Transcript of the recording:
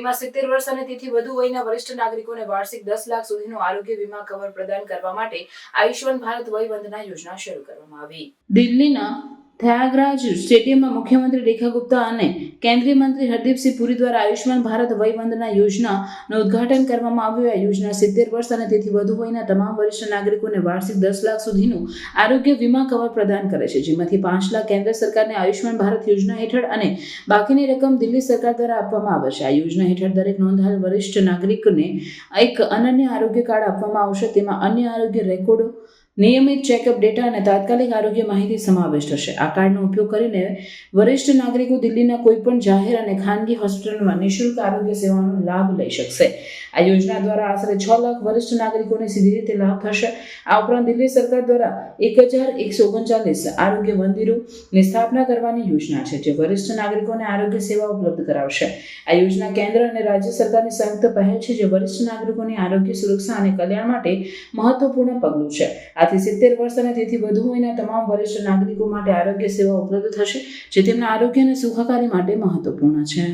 દિલ્હીમાં સિત્તેર વર્ષ અને તેથી વધુ વયના વરિષ્ઠ નાગરિકોને વાર્ષિક દસ લાખ સુધીનો આરોગ્ય વીમા કવર પ્રદાન કરવા માટે આયુષ્માન ભારત વય વંદના યોજના શરૂ કરવામાં આવી. દિલ્હીના થયાગરાજ સ્ટેડિયમમાં મુખ્યમંત્રી રેખા ગુપ્તા અને કેન્દ્રીય મંત્રી હરદીપસિંહ પુરી દ્વારા આયુષ્યમાન ભારત વય વંદના યોજનાનું ઉદ્ઘાટન કરવામાં આવ્યું. આ યોજના સિત્તેર વર્ષ અને તેથી વધુ વયના તમામ વરિષ્ઠ નાગરિકોને વાર્ષિક દસ લાખ સુધીનું આરોગ્ય વીમા કવર પ્રદાન કરે છે. જેમાંથી પાંચ લાખ કેન્દ્ર સરકારને આયુષ્યમાન ભારત યોજના હેઠળ અને બાકીની રકમ દિલ્હી સરકાર દ્વારા આપવામાં આવે છે. આ યોજના હેઠળ દરેક નોંધાયેલ વરિષ્ઠ નાગરિકને એક અનન્ય આરોગ્ય કાર્ડ આપવામાં આવશે. તેમાં અન્ય આરોગ્ય રેકોર્ડો નિયમિત ચેકઅપ ડેટા અને તાત્કાલિક આરોગ્ય માહિતી સમાવિષ્ટ હશે આ કાર્ડનો ઉપયોગ કરીને વરિષ્ઠ નાગરિકો દિલ્હીના કોઈપણ જાહેર અને ખાનગી હોસ્પિટલમાં નિઃશુલ્ક આરોગ્ય સેવાનો લાભ લઈ શકશે. આ યોજના દ્વારા આશરે છ લાખ વરિષ્ઠ નાગરિકોને સીધી રીતે લાભ થશે. આ ઉપરાંત દિલ્હી સરકાર દ્વારા એક હજાર એકસો ઓગણચાલીસ આરોગ્ય મંદિરોની સ્થાપના કરવાની યોજના છે, જે વરિષ્ઠ નાગરિકોને આરોગ્ય સેવા ઉપલબ્ધ કરાવશે. આ યોજના કેન્દ્ર અને રાજ્ય સરકારની સંયુક્ત પહેલ છે, જે વરિષ્ઠ નાગરિકોની આરોગ્ય સુરક્ષા અને કલ્યાણ માટે મહત્વપૂર્ણ પગલું છે. આથી સિત્તેર વર્ષ અને તેથી વધુ વયના તમામ વરિષ્ઠ નાગરિકો માટે આરોગ્ય સેવા ઉપલબ્ધ થશે, જે તેમના આરોગ્ય અને સુખાકારી માટે મહત્વપૂર્ણ છે.